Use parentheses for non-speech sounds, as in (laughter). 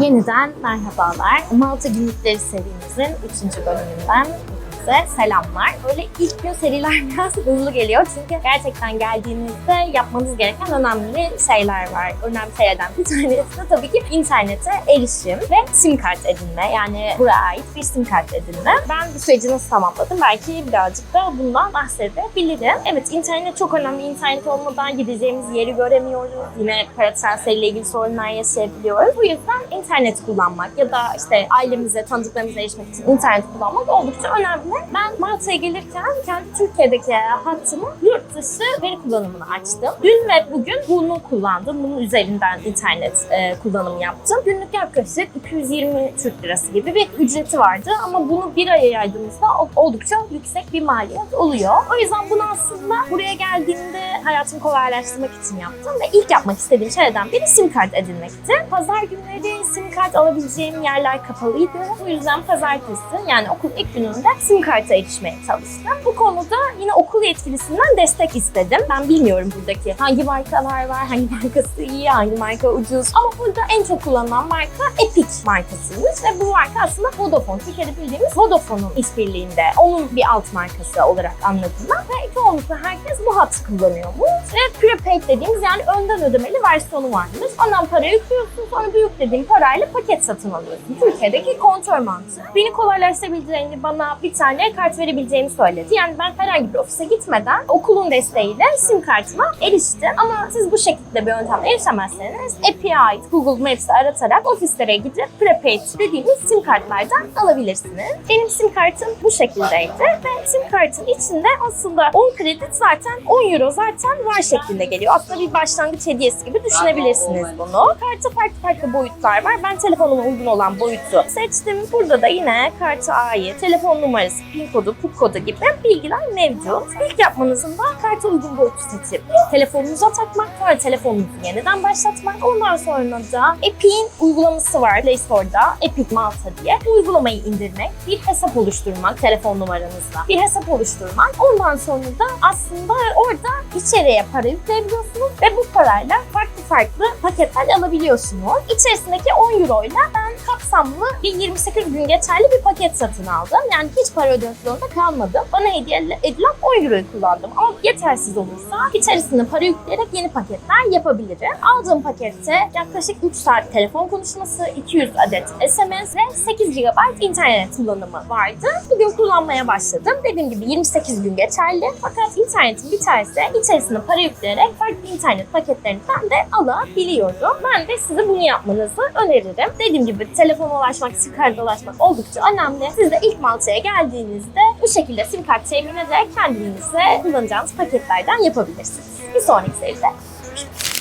Yeniden merhabalar. Malta Günlükleri serimizin 3. bölümünden hepinize selamlar. Böyle ilk gün seriler (laughs) biraz hızlı geliyor çünkü gerçekten geldiğinizde yapmanız gereken önemli şeyler var. Önemli şeylerden bir tanesi de tabii ki internete erişim ve sim kart edinme. Yani buraya ait bir sim kart edinme. Ben bu süreci nasıl tamamladım? Belki birazcık da bundan bahsedebilirim. Evet internet çok önemli. İnternet olmadan gideceğimiz yeri göremiyoruz. Yine para transferiyle ilgili sorunlar yaşayabiliyoruz. Bu yüzden internet kullanmak ya da işte ailemize, tanıdıklarımıza erişmek için internet kullanmak oldukça önemli. Ben Malta'ya gelirken kendi Türkiye'deki hattımı yurt dışı veri kullanımını açtım. Dün ve bugün bunu kullandım. Bunun üzerinden internet e, kullanımı yaptım. Günlük yaklaşık 220 Türk lirası gibi bir ücreti vardı ama bunu bir aya yaydığımızda oldukça yüksek bir maliyet oluyor. O yüzden bunu aslında buraya geldiğimde hayatımı kolaylaştırmak için yaptım ve ilk yapmak istediğim şeylerden biri sim kart edinmekti. Pazar günleri sim kart alabileceğim yerler kapalıydı. Bu yüzden pazartesi yani okul ilk gününde sim karta erişmeye çalıştım. Bu konuda yine okul yetkilisinden destek istedim. Ben bilmiyorum buradaki hangi markalar var, hangi (laughs) markası iyi, hangi marka ucuz. Ama burada en çok kullanılan marka Epic markasıymış ve bu marka aslında Vodafone. Türkiye'de bildiğimiz Vodafone'un işbirliğinde. Onun bir alt markası olarak anladım ben. Ve çoğunlukla herkes bu hattı kullanıyormuş. Ve prepaid dediğimiz yani önden ödemeli versiyonu varmış. Ondan para yüklüyorsun sonra bu yüklediğin parayla paket satın alıyorsun. Türkiye'deki kontör mantığı. Beni kolaylaştırabileceğini bana bir tane kart verebileceğini söyledi. Yani ben herhangi bir ofise gitmeden okulun desteğiyle sim kartıma eriştim. Ama siz bu şekilde bir yöntemle erişemezseniz App'e Google Maps'te aratarak ofislere gidip prepaid dediğimiz sim kartlardan alabilirsiniz. Benim sim kartım bu şekildeydi ve sim kartın içinde aslında 10 kredi zaten 10 euro zaten var şeklinde geliyor. Aslında bir başlangıç hediyesi gibi düşünebilirsiniz bunu. Kartta farklı farklı boyutlar var. Ben telefonuma uygun olan boyutu seçtim. Burada da yine karta ait telefon numarası, pin kodu, PUK kodu gibi bilgiler mevcut. İlk yapmanızın da karta uygun boyutu seçip telefonunuza takmak, sonra telefonunuzu yeniden başlatmak. Ondan sonra da Epic'in uygulaması var Play Store'da. Epic Malta diye. Bu uygulamayı indirmek, bir hesap oluşturmak telefon numaranızla. Bir hesap oluşturmak. Ondan sonra da aslında orada içeriye para yükleyebiliyorsunuz ve bu parayla farklı farklı paketler alabiliyorsunuz. İçerisindeki 10 euro ile ben kapsamlı bir 28 gün geçerli bir paket satın aldım. Yani hiç para ödemek zorunda kalmadım. Bana hediye edilen 10 euroyu kullandım. Ama yetersiz olursa içerisine para yükleyerek yeni paketler yapabilirim. Aldığım pakette yaklaşık 3 saat telefon konuşması, 200 adet SMS ve 8 GB internet kullanımı vardı. Bugün kullanmaya başladım. Dediğim gibi 28 gün geçerli. Fakat internetim biterse içerisine para yükleyerek farklı internet paketlerinden de alabiliyorum. Ben de size bunu yapmanızı öneririm. Dediğim gibi telefona ulaşmak, sim kartına ulaşmak oldukça önemli. Siz de ilk Malta'ya geldiğinizde bu şekilde sim kart temin ederek kendinize kullanacağınız paketlerden yapabilirsiniz. Bir sonraki seride görüşmek üzere.